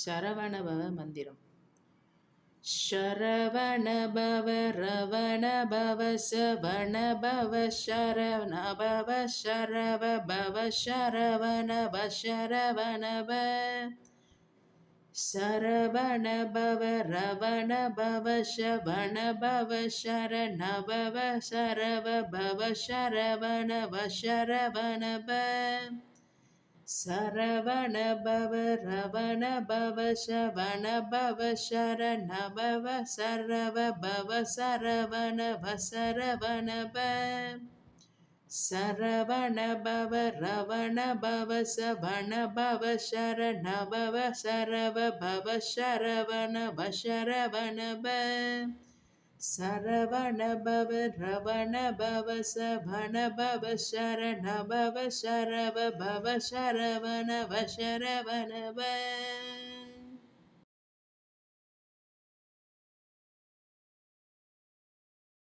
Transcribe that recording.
சரவணபவ மந்திரம் शरवण भव रवण भव सवण भव शरवण भव शरव भव शरवण भ शरवण भ सरवण भव रवण भव शवण भव சரவண பவ ரவண பவ சவண பவ சரண பவ சரவ பவ சரவண ப ப சரவண பவ ரவண பவ சவண பவ சரண பவ சரவ பவ சரவண ப ப சரவண பவ ரவண பவ சவண பவ சரண பவ சரவ பவ சரவண வ சரவண